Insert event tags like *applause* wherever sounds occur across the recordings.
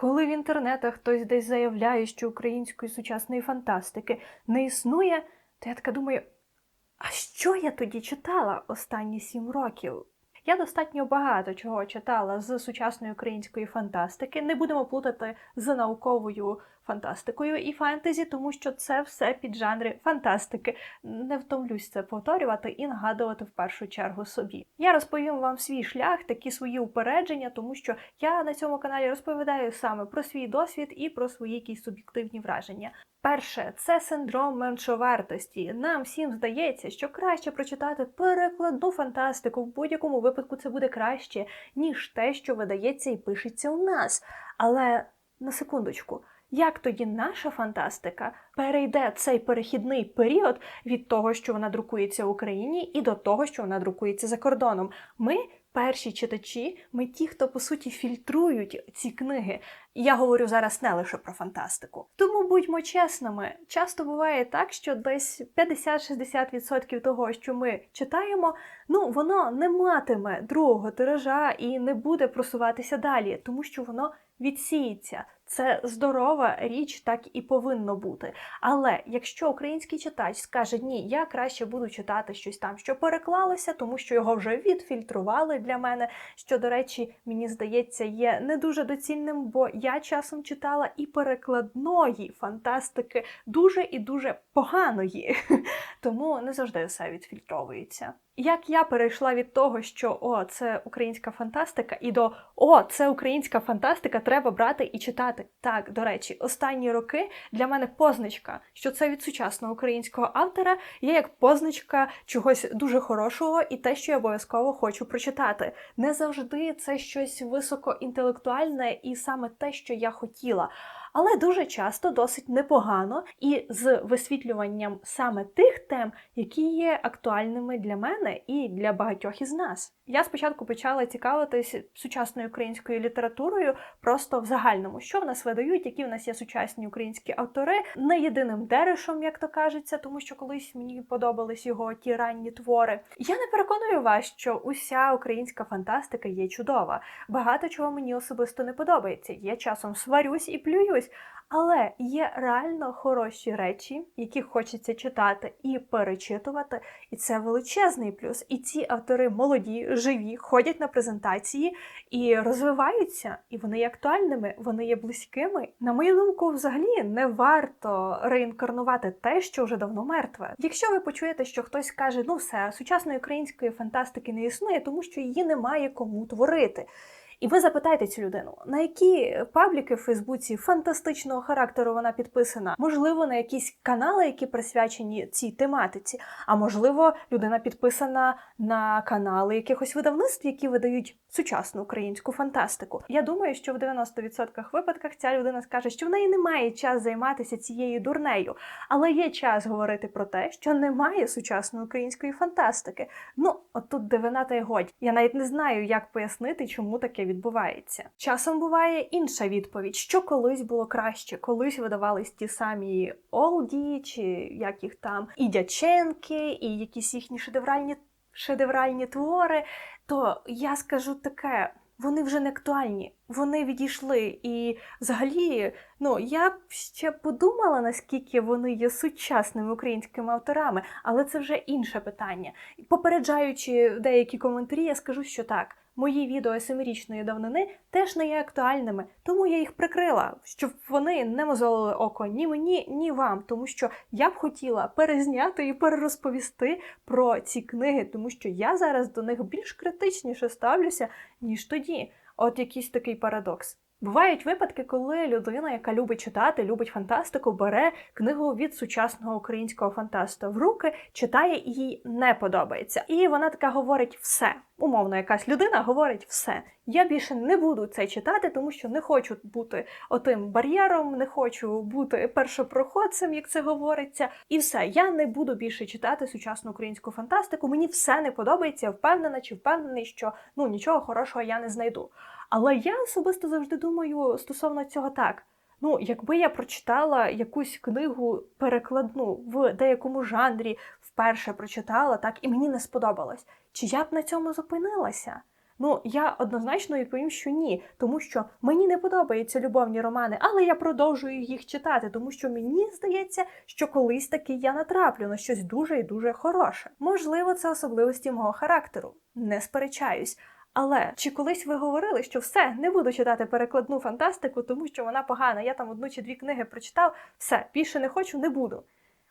Коли в інтернетах хтось десь заявляє, що української сучасної фантастики не існує, то я така думаю, а що я тоді читала останні сім років? Я достатньо багато чого читала з сучасної української фантастики. Не будемо плутати з науковою фантастикою і фентезі, тому що це все під жанри фантастики. Не втомлюсь це повторювати і нагадувати в першу чергу собі. Я розповім вам свій шлях, такі свої упередження, тому що я на цьому каналі розповідаю саме про свій досвід і про свої якісь суб'єктивні враження. Перше, це синдром меншовартості. Нам всім здається, що краще прочитати перекладну фантастику. В будь-якому випадку це буде краще, ніж те, що видається і пишеться у нас. Але на секундочку. Як тоді наша фантастика перейде цей перехідний період від того, що вона друкується в Україні, і до того, що вона друкується за кордоном? Ми перші читачі, ми ті, хто по суті фільтрують ці книги. Я говорю зараз не лише про фантастику. Тому будьмо чесними, часто буває так, що десь 50-60% того, що ми читаємо, ну воно не матиме другого тиража і не буде просуватися далі, тому що воно відсіється. Це здорова річ, так і повинно бути. Але якщо український читач скаже ні, я краще буду читати щось там, що переклалося, тому що його вже відфільтрували для мене. Що, до речі, мені здається, є не дуже доцільним, бо я часом читала і перекладної фантастики дуже і дуже поганої, *laughs* тому не завжди все відфільтровується. Як я перейшла від того, що о, це українська фантастика, і до о, це українська фантастика, треба брати і читати. Так, до речі, останні роки для мене позначка, що це від сучасного українського автора, є як позначка чогось дуже хорошого і те, що я обов'язково хочу прочитати. Не завжди це щось високоінтелектуальне і саме те, що я хотіла. Але дуже часто досить непогано і з висвітлюванням саме тих тем, які є актуальними для мене і для багатьох із нас. Я спочатку почала цікавитись сучасною українською літературою, просто в загальному, що в нас видають, які в нас є сучасні українські автори, не єдиним деришом, як то кажеться, тому що колись мені подобались його ті ранні твори. Я не переконую вас, що уся українська фантастика є чудова. Багато чого мені особисто не подобається. Я часом сварюсь і плююсь. Але є реально хороші речі, які хочеться читати і перечитувати, і це величезний плюс. І ці автори молоді, живі, ходять на презентації і розвиваються, і вони є актуальними, вони є близькими. На мою думку, взагалі не варто реінкарнувати те, що вже давно мертве. Якщо ви почуєте, що хтось каже, ну все, сучасної української фантастики не існує, тому що її немає кому творити. І ви запитаєте цю людину, на які пабліки в Фейсбуці фантастичного характеру вона підписана? Можливо, на якісь канали, які присвячені цій тематиці, а можливо, людина підписана на канали якихось видавництв, які видають сучасну українську фантастику. Я думаю, що в 90% випадках ця людина скаже, що в неї немає час займатися цією дурнею, але є час говорити про те, що немає сучасної української фантастики. Ну, от тут дивина та й годь. Я навіть не знаю, як пояснити, чому таке відбувається. Часом буває інша відповідь, що колись було краще, колись видавались ті самі Олді, чи як їх там, і Дяченки, і якісь їхні шедевральні шедевральні твори. То я скажу таке. Вони вже не актуальні, вони відійшли. І взагалі, ну я б ще подумала, наскільки вони є сучасними українськими авторами, але це вже інше питання. Попереджаючи деякі коментарі, я скажу, що так. Мої відео семирічної давнини теж не є актуальними, тому я їх прикрила, щоб вони не мозолили око ні мені, ні вам, тому що я б хотіла перезняти і перерозповісти про ці книги, тому що я зараз до них більш критичніше ставлюся, ніж тоді. От якийсь такий парадокс. Бувають випадки, коли людина, яка любить читати, любить фантастику, бере книгу від сучасного українського фантаста в руки, читає і їй не подобається. І вона така говорить все. Умовно, якась людина говорить все. Я більше не буду це читати, тому що не хочу бути отим бар'єром, не хочу бути першопроходцем, як це говориться. І все, я не буду більше читати сучасну українську фантастику. Мені все не подобається. Я впевнена чи впевнений, що ну нічого хорошого я не знайду. Але я особисто завжди думаю стосовно цього так. Ну, якби я прочитала якусь книгу перекладну в деякому жанрі, вперше прочитала, так і мені не сподобалось. Чи я б на цьому зупинилася? Ну, я однозначно відповім, що ні, тому що мені не подобаються любовні романи, але я продовжую їх читати, тому що мені здається, що колись таки я натраплю на щось дуже і дуже хороше. Можливо, це особливості мого характеру. Не сперечаюсь. Але чи колись ви говорили, що все не буду читати перекладну фантастику, тому що вона погана? Я там одну чи дві книги прочитав, все більше не хочу, не буду.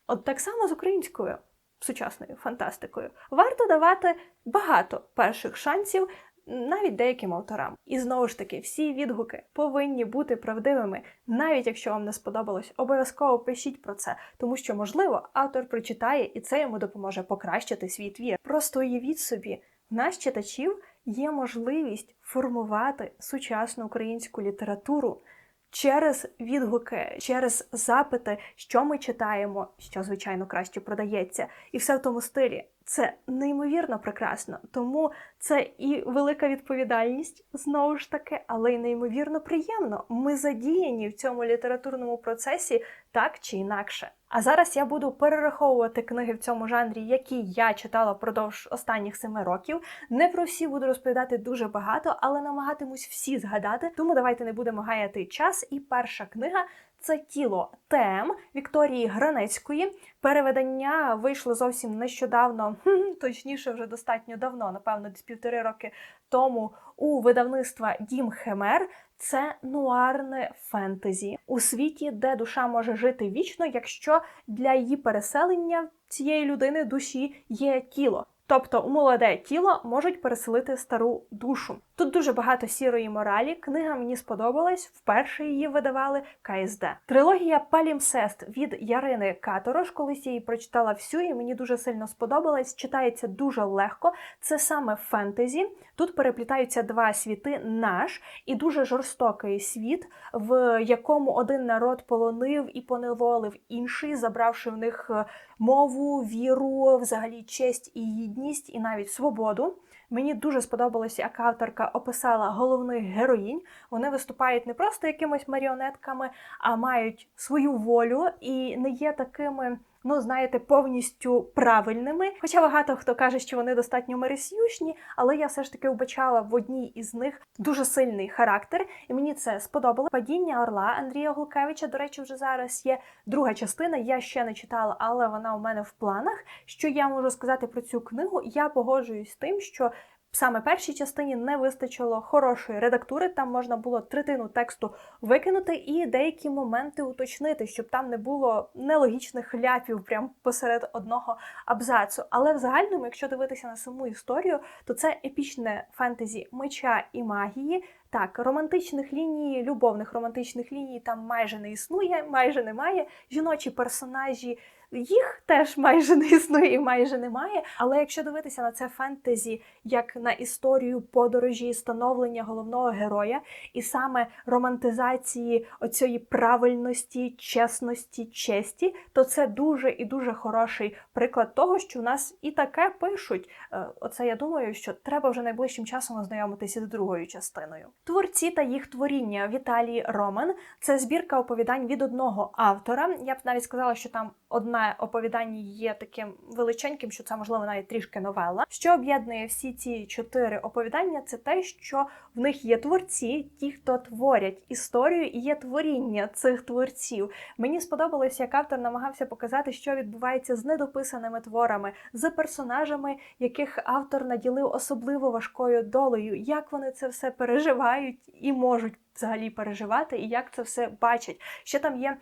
От так само з українською сучасною фантастикою варто давати багато перших шансів. Навіть деяким авторам. І знову ж таки, всі відгуки повинні бути правдивими, навіть якщо вам не сподобалось, обов'язково пишіть про це, тому що, можливо, автор прочитає і це йому допоможе покращити свій твір. Просто уявіть собі, в нас читачів є можливість формувати сучасну українську літературу через відгуки, через запити, що ми читаємо, що звичайно краще продається, і все в тому стилі. Це неймовірно прекрасно, тому це і велика відповідальність знову ж таки, але й неймовірно приємно. Ми задіяні в цьому літературному процесі так чи інакше. А зараз я буду перераховувати книги в цьому жанрі, які я читала впродовж останніх семи років. Не про всі буду розповідати дуже багато, але намагатимусь всі згадати. Тому давайте не будемо гаяти час. І перша книга це тіло тем Вікторії Гранецької. Переведення вийшло зовсім нещодавно, *laughs* точніше, вже достатньо давно, напевно, десь півтори роки тому у видавництва Дім Хемер. Це нуарне фентезі у світі, де душа може жити вічно, якщо для її переселення цієї людини душі є тіло. Тобто у молоде тіло можуть переселити стару душу. Тут дуже багато сірої моралі. Книга мені сподобалась. Вперше її видавали КСД. Трилогія Палімсест від Ярини Каторош. Колись я її прочитала всю, і мені дуже сильно сподобалась. Читається дуже легко. Це саме фентезі. Тут переплітаються два світи: наш і дуже жорстокий світ, в якому один народ полонив і поневолив інший, забравши в них мову, віру, взагалі честь і гідність, і навіть свободу. Мені дуже сподобалося, як авторка описала головних героїнь. Вони виступають не просто якимись маріонетками, а мають свою волю і не є такими. Ну, знаєте, повністю правильними. Хоча багато хто каже, що вони достатньо мересюшні, але я все ж таки вбачала в одній із них дуже сильний характер, і мені це сподобало. Падіння Орла Андрія Гулкевича. До речі, вже зараз є друга частина. Я ще не читала, але вона у мене в планах. Що я можу сказати про цю книгу? Я погоджуюсь з тим, що Саме першій частині не вистачило хорошої редактури, там можна було третину тексту викинути і деякі моменти уточнити, щоб там не було нелогічних ляпів прямо посеред одного абзацу. Але в загальному, якщо дивитися на саму історію, то це епічне фентезі меча і магії. Так, романтичних ліній, любовних романтичних ліній там майже не існує, майже немає. Жіночі персонажі їх теж майже не існує і майже немає. Але якщо дивитися на це фентезі як на історію подорожі, становлення головного героя, і саме романтизації оцієї правильності, чесності, честі, то це дуже і дуже хороший приклад того, що в нас і таке пишуть. Е, оце я думаю, що треба вже найближчим часом ознайомитися з другою частиною. Творці та їх творіння Віталій Роман це збірка оповідань від одного автора. Я б навіть сказала, що там одне оповідання є таким величеньким, що це можливо навіть трішки новела. Що об'єднує всі ці чотири оповідання, це те, що в них є творці, ті, хто творять історію, і є творіння цих творців. Мені сподобалося, як автор намагався показати, що відбувається з недописаними творами, з персонажами, яких автор наділив особливо важкою долею, як вони це все переживають і можуть взагалі переживати, і як це все бачать. Ще там є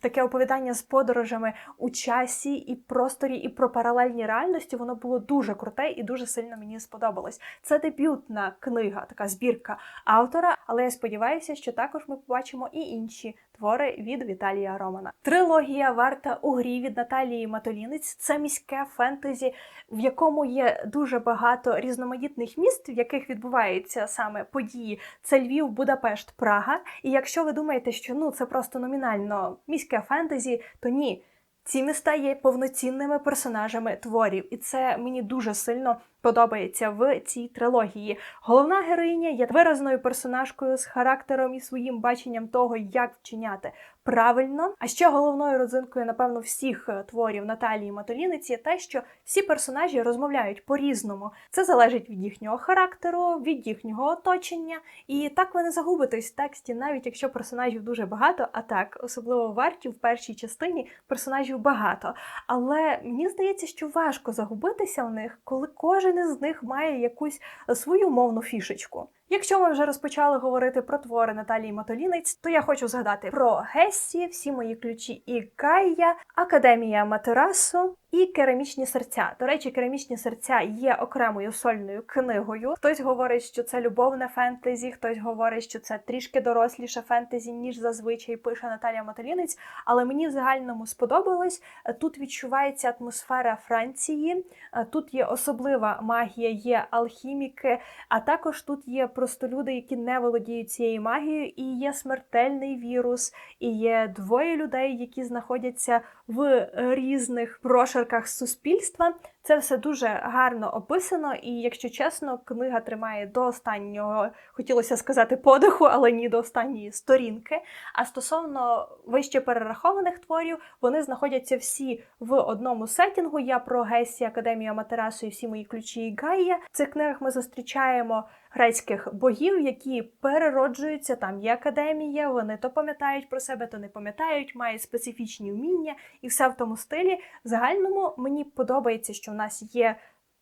таке оповідання з подорожами у часі і просторі, і про паралельні реальності, воно було дуже круте і дуже сильно мені сподобалось. Це дебютна книга, така збірка автора, але я сподіваюся, що також ми побачимо і інші твори від Віталія Романа. Трилогія Варта у грі від Наталії Матолінець це міське фентезі, в якому є дуже багато різноманітних міст, в яких відбуваються саме події. Це Львів, Будапешт, Прага. І якщо ви думаєте, що ну це просто номінально міське фентезі, то ні. Ці міста є повноцінними персонажами творів, і це мені дуже сильно подобається в цій трилогії. Головна героїня є виразною персонажкою з характером і своїм баченням того, як вчиняти правильно. А ще головною родзинкою, напевно, всіх е, творів Наталії Матолінець є те, що всі персонажі розмовляють по-різному. Це залежить від їхнього характеру, від їхнього оточення. І так ви не загубитесь в тексті, навіть якщо персонажів дуже багато. А так, особливо варті в першій частині персонажів багато. Але мені здається, що важко загубитися в них, коли кожен із них має якусь свою мовну фішечку. Якщо ми вже розпочали говорити про твори Наталії Матолінець, то я хочу згадати про Гессі, всі мої ключі і Кая, Академія Матерасу і керамічні серця. До речі, керамічні серця є окремою сольною книгою. Хтось говорить, що це любовне фентезі, хтось говорить, що це трішки доросліше фентезі, ніж зазвичай пише Наталія Матолінець. Але мені в загальному сподобалось. Тут відчувається атмосфера Франції, тут є особлива магія, є алхіміки, а також тут є просто люди, які не володіють цією магією, і є смертельний вірус, і є двоє людей, які знаходяться в різних прошарках суспільства. Це все дуже гарно описано, і, якщо чесно, книга тримає до останнього, хотілося сказати, подиху, але ні до останньої сторінки. А стосовно вище перерахованих творів, вони знаходяться всі в одному сетінгу. Я про Гесі, Академію Матерасу і всі мої ключі і Гайя. В цих книгах ми зустрічаємо грецьких богів, які перероджуються. Там є академія, вони то пам'ятають про себе, то не пам'ятають, мають специфічні вміння, і все в тому стилі. В загальному мені подобається, що в нас є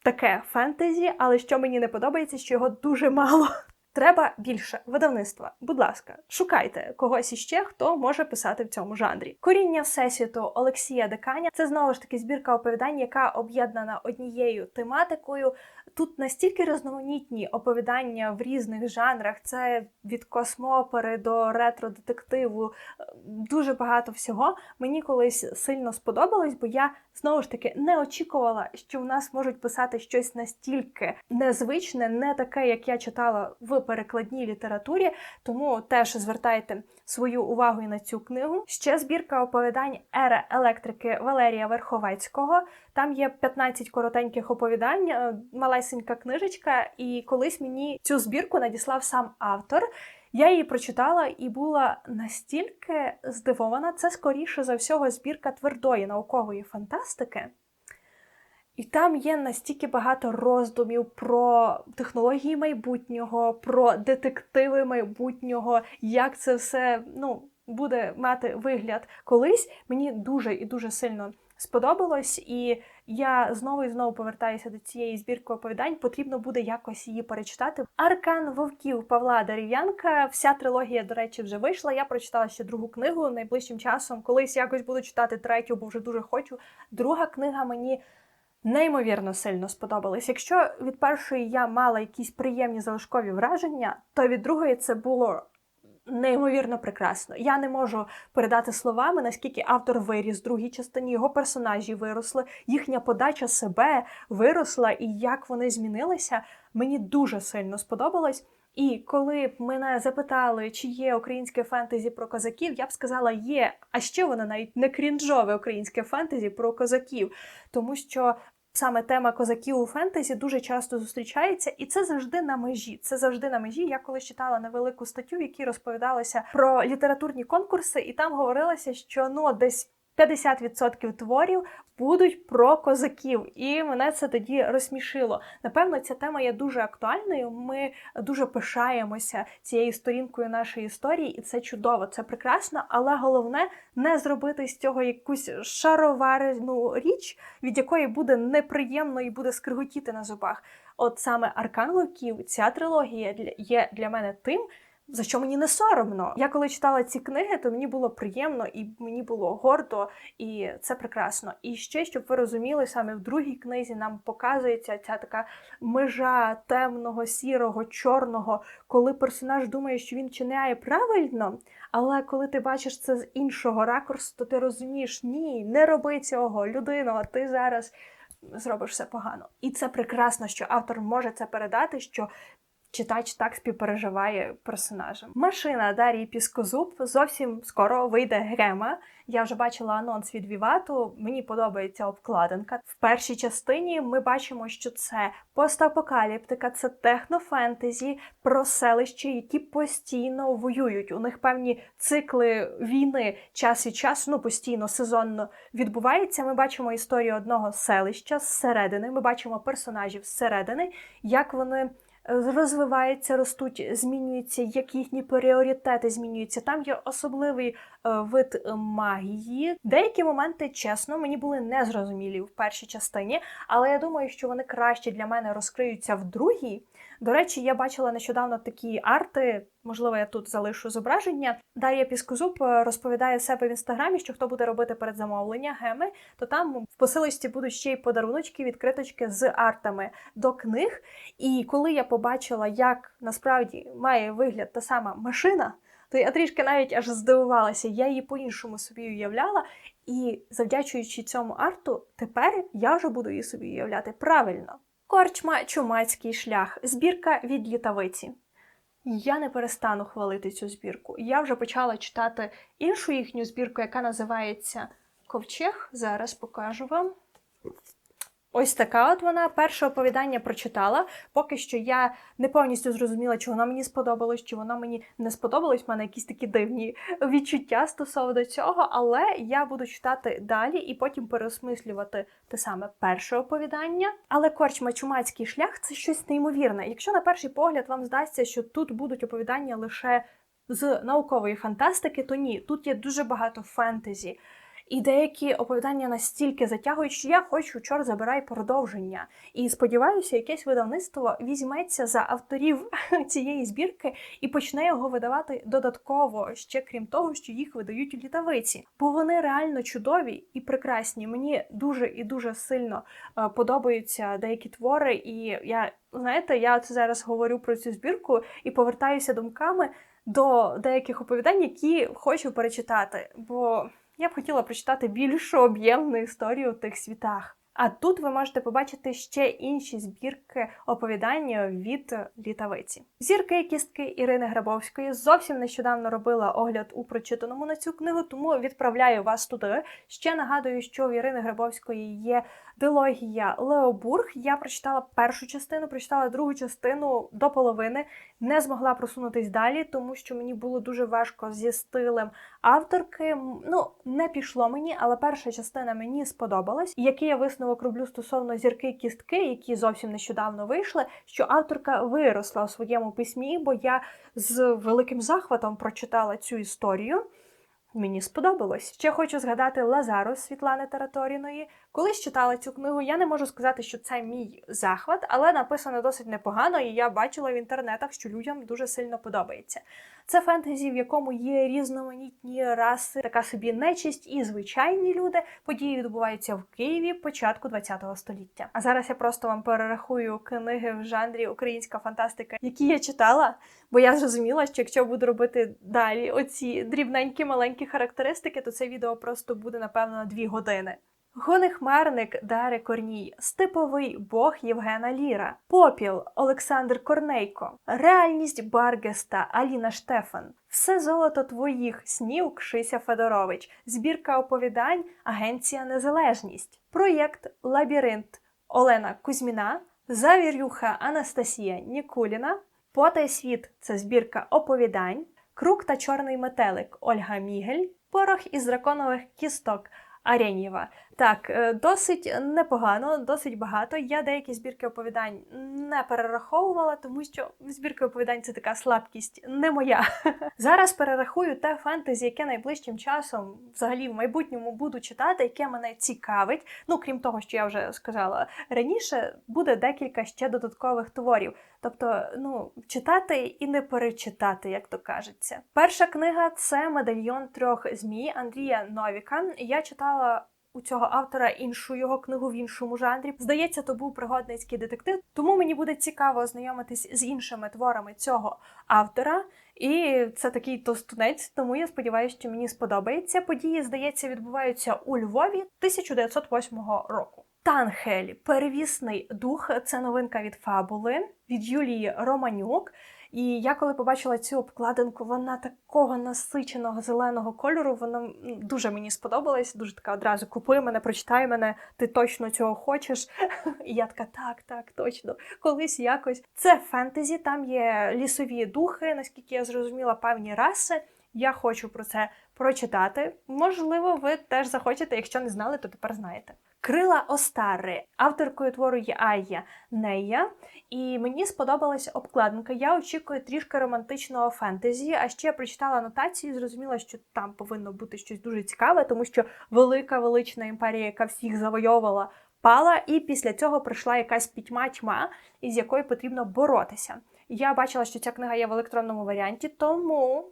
таке фентезі, але що мені не подобається, що його дуже мало. *laughs* Треба більше видавництва. Будь ласка, шукайте когось іще, хто може писати в цьому жанрі. Коріння всесвіту Олексія Деканя це знову ж таки збірка оповідань, яка об'єднана однією тематикою. Тут настільки різноманітні оповідання в різних жанрах. Це від космопери до ретро-детективу, дуже багато всього. Мені колись сильно сподобалось, бо я знову ж таки не очікувала, що в нас можуть писати щось настільки незвичне, не таке, як я читала в перекладній літературі. Тому теж звертайте свою увагу і на цю книгу. Ще збірка оповідань Ера електрики Валерія Верховецького. Там є 15 коротеньких оповідань, е, малесенька книжечка, і колись мені цю збірку надіслав сам автор. Я її прочитала і була настільки здивована. Це скоріше за всього збірка твердої наукової фантастики. І там є настільки багато роздумів про технології майбутнього, про детективи майбутнього, як це все ну, буде мати вигляд колись. Мені дуже і дуже сильно сподобалось, і я знову і знову повертаюся до цієї збірки оповідань. Потрібно буде якось її перечитати. Аркан Вовків Павла Дерев'янка. Вся трилогія, до речі, вже вийшла. Я прочитала ще другу книгу найближчим часом. Колись якось буду читати третю, бо вже дуже хочу. Друга книга мені. Неймовірно сильно сподобалась. Якщо від першої я мала якісь приємні залишкові враження, то від другої це було неймовірно прекрасно. Я не можу передати словами, наскільки автор виріс в другій частині, його персонажі виросли, їхня подача себе виросла, і як вони змінилися, мені дуже сильно сподобалось. І коли б мене запитали, чи є українське фентезі про козаків, я б сказала, є. А ще воно навіть не крінжове українське фентезі про козаків, тому що Саме тема козаків у фентезі дуже часто зустрічається, і це завжди на межі. Це завжди на межі. Я колись читала невелику статтю, в якій розповідалося про літературні конкурси, і там говорилося, що ну десь 50% творів будуть про козаків, і мене це тоді розсмішило. Напевно, ця тема є дуже актуальною. Ми дуже пишаємося цією сторінкою нашої історії, і це чудово, це прекрасно. Але головне не зробити з цього якусь шароварну річ, від якої буде неприємно і буде скриготіти на зубах. От саме Аркан Луків, ця трилогія є для мене тим за що мені не соромно. Я коли читала ці книги, то мені було приємно і мені було гордо, і це прекрасно. І ще щоб ви розуміли, саме в другій книзі нам показується ця така межа темного, сірого, чорного, коли персонаж думає, що він чиняє правильно. Але коли ти бачиш це з іншого ракурсу, то ти розумієш, ні, не роби цього, людино, ти зараз зробиш все погано. І це прекрасно, що автор може це передати. що читач так співпереживає персонажем. Машина Дарії Піскозуб зовсім скоро вийде грема. Я вже бачила анонс від Вівату. Мені подобається обкладинка. В першій частині ми бачимо, що це постапокаліптика, це технофентезі про селища, які постійно воюють. У них певні цикли війни час від часу, ну постійно сезонно відбувається. Ми бачимо історію одного селища зсередини. Ми бачимо персонажів зсередини, як вони розвиваються, ростуть, змінюються, як їхні пріоритети змінюються. Там є особливий вид магії. Деякі моменти, чесно, мені були незрозумілі в першій частині, але я думаю, що вони краще для мене розкриються в другій. До речі, я бачила нещодавно такі арти. Можливо, я тут залишу зображення. Дар'я Піскозуб розповідає себе в інстаграмі, що хто буде робити передзамовлення геми, то там в посилості будуть ще й подаруночки, відкриточки з артами до книг. І коли я побачила, як насправді має вигляд та сама машина, то я трішки навіть аж здивувалася. Я її по-іншому собі уявляла, і завдячуючи цьому арту, тепер я вже буду її собі уявляти правильно. Корчма Чумацький шлях. Збірка від літавиці. Я не перестану хвалити цю збірку. Я вже почала читати іншу їхню збірку, яка називається Ковчег. Зараз покажу вам. Ось така от вона. Перше оповідання прочитала. Поки що я не повністю зрозуміла, чи воно мені сподобалось, чи воно мені не сподобалось. У мене якісь такі дивні відчуття стосовно цього, але я буду читати далі і потім переосмислювати те саме перше оповідання. Але корчма чумацький шлях це щось неймовірне. Якщо на перший погляд вам здасться, що тут будуть оповідання лише з наукової фантастики, то ні, тут є дуже багато фентезі. І деякі оповідання настільки затягують, що я хочу чор забирай продовження. І сподіваюся, якесь видавництво візьметься за авторів *laughs* цієї збірки і почне його видавати додатково, ще крім того, що їх видають у літавиці. Бо вони реально чудові і прекрасні. Мені дуже і дуже сильно е, подобаються деякі твори. І я знаєте, я це зараз говорю про цю збірку і повертаюся думками до деяких оповідань, які хочу перечитати. Бо я б хотіла прочитати більшу об'ємну історію у тих світах. А тут ви можете побачити ще інші збірки оповідання від літавиці. Зірки кістки Ірини Грабовської зовсім нещодавно робила огляд у прочитаному на цю книгу, тому відправляю вас туди. Ще нагадую, що в Ірини Грабовської є дилогія Леобург. Я прочитала першу частину, прочитала другу частину до половини, не змогла просунутись далі, тому що мені було дуже важко зі стилем авторки. Ну, не пішло мені, але перша частина мені сподобалась. І який я висновок роблю стосовно зірки кістки, які зовсім нещодавно вийшли, що авторка виросла у своєму письмі, бо я з великим захватом прочитала цю історію. Мені сподобалось. Ще хочу згадати Лазарус Світлани Тараторіної. Коли читала цю книгу, я не можу сказати, що це мій захват, але написано досить непогано, і я бачила в інтернетах, що людям дуже сильно подобається. Це фентезі, в якому є різноманітні раси, така собі нечисть і звичайні люди. Події відбуваються в Києві початку ХХ століття. А зараз я просто вам перерахую книги в жанрі українська фантастика, які я читала, бо я зрозуміла, що якщо буду робити далі оці дрібненькі маленькі характеристики, то це відео просто буде напевно на дві години. Гонехмарник Дари Корній, степовий Бог Євгена Ліра, Попіл Олександр Корнейко, Реальність Баргеста Аліна Штефан, Все золото твоїх снів Кшися Федорович, збірка оповідань Агенція Незалежність, Проєкт Лабіринт Олена Кузьміна, Завірюха Анастасія Нікуліна, Потай світ це збірка оповідань, Крук та Чорний метелик Ольга Мігель, Порох із драконових кісток. Арєнєва. Так, е, досить непогано, досить багато. Я деякі збірки оповідань не перераховувала, тому що збірки оповідань це така слабкість, не моя. *laughs* Зараз перерахую те фентезі, яке найближчим часом, взагалі в майбутньому буду читати, яке мене цікавить. Ну, крім того, що я вже сказала раніше, буде декілька ще додаткових творів. Тобто, ну, читати і не перечитати, як то кажеться. Перша книга це медальйон трьох змій Андрія Новіка. Я читала. У цього автора іншу його книгу в іншому жанрі. Здається, то був пригодницький детектив. Тому мені буде цікаво ознайомитись з іншими творами цього автора. І це такий тостунець, тому я сподіваюся, що мені сподобається. Події, здається, відбуваються у Львові 1908 року. Танхель, перевісний дух. Це новинка від фабули від Юлії Романюк. І я коли побачила цю обкладинку, вона такого насиченого зеленого кольору. Вона дуже мені сподобалась. Дуже така одразу купи мене, прочитай мене, ти точно цього хочеш. *laughs* І я така, так, так, точно. Колись якось. Це фентезі, там є лісові духи, наскільки я зрозуміла, певні раси. Я хочу про це прочитати. Можливо, ви теж захочете. Якщо не знали, то тепер знаєте. Крила Остари, авторкою твору є Айя Нея. І мені сподобалася обкладинка. Я очікую трішки романтичного фентезі. А ще я прочитала анотацію і зрозуміла, що там повинно бути щось дуже цікаве, тому що велика велична імперія, яка всіх завойовувала, пала, і після цього прийшла якась пітьма тьма, із якою потрібно боротися. Я бачила, що ця книга є в електронному варіанті, тому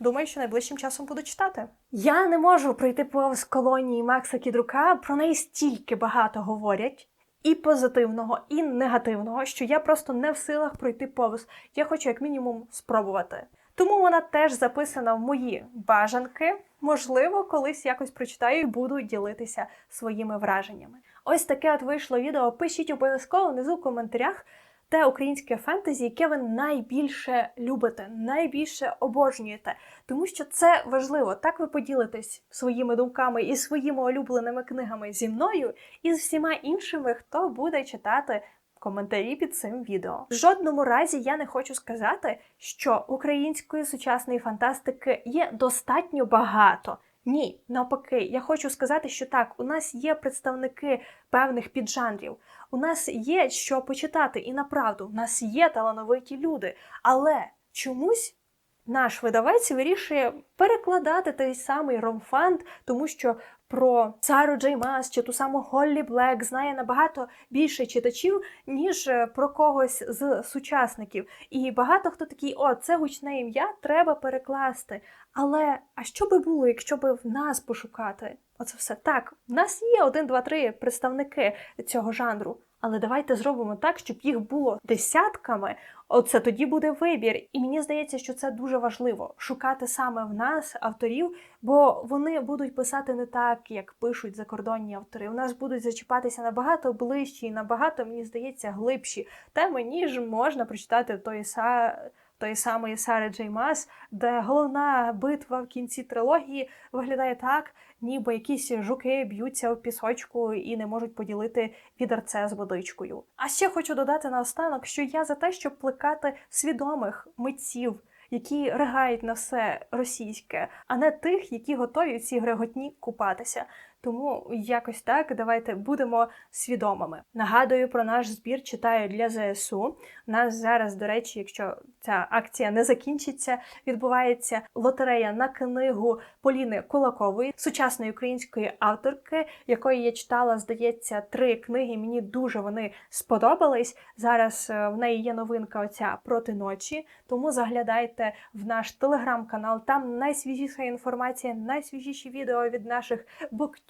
думаю, що найближчим часом буду читати. Я не можу пройти повз колонії Макса Кідрука. Про неї стільки багато говорять. І позитивного, і негативного, що я просто не в силах пройти повз. Я хочу як мінімум спробувати. Тому вона теж записана в мої бажанки. Можливо, колись якось прочитаю і буду ділитися своїми враженнями. Ось таке от вийшло відео. Пишіть обов'язково внизу в коментарях те українське фентезі, яке ви найбільше любите, найбільше обожнюєте. Тому що це важливо. Так ви поділитесь своїми думками і своїми улюбленими книгами зі мною і з всіма іншими, хто буде читати коментарі під цим відео. В жодному разі я не хочу сказати, що української сучасної фантастики є достатньо багато. Ні, навпаки, я хочу сказати, що так, у нас є представники певних піджанрів, у нас є що почитати, і направду, у нас є талановиті люди, але чомусь наш видавець вирішує перекладати той самий ромфант, тому що про Сару Джей Мас чи ту саму Голлі Блек знає набагато більше читачів, ніж е, про когось з сучасників. І багато хто такий, о, це гучне ім'я, треба перекласти. Але а що би було, якщо би в нас пошукати? Оце все так. В нас є один, два, три представники цього жанру. Але давайте зробимо так, щоб їх було десятками. Оце тоді буде вибір. І мені здається, що це дуже важливо шукати саме в нас авторів, бо вони будуть писати не так, як пишуть закордонні автори. У нас будуть зачіпатися набагато ближчі і набагато, мені здається, глибші теми, ніж можна прочитати в тої са. Тої самої Сари Джей Мас, де головна битва в кінці трилогії виглядає так, ніби якісь жуки б'ються в пісочку і не можуть поділити відерце з водичкою. А ще хочу додати наостанок, що я за те, щоб плекати свідомих митців, які ригають на все російське, а не тих, які готові ці греготні купатися. Тому якось так давайте будемо свідомими. Нагадую про наш збір читаю для ЗСУ. У нас зараз, до речі, якщо ця акція не закінчиться, відбувається лотерея на книгу Поліни Кулакової, сучасної української авторки, якої я читала, здається, три книги. Мені дуже вони сподобались. Зараз е, в неї є новинка оця проти ночі. Тому заглядайте в наш телеграм-канал. Там найсвіжіша інформація, найсвіжіші відео від наших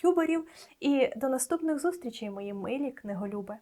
буктюберів. І до наступних зустрічей, мої милі книголюби.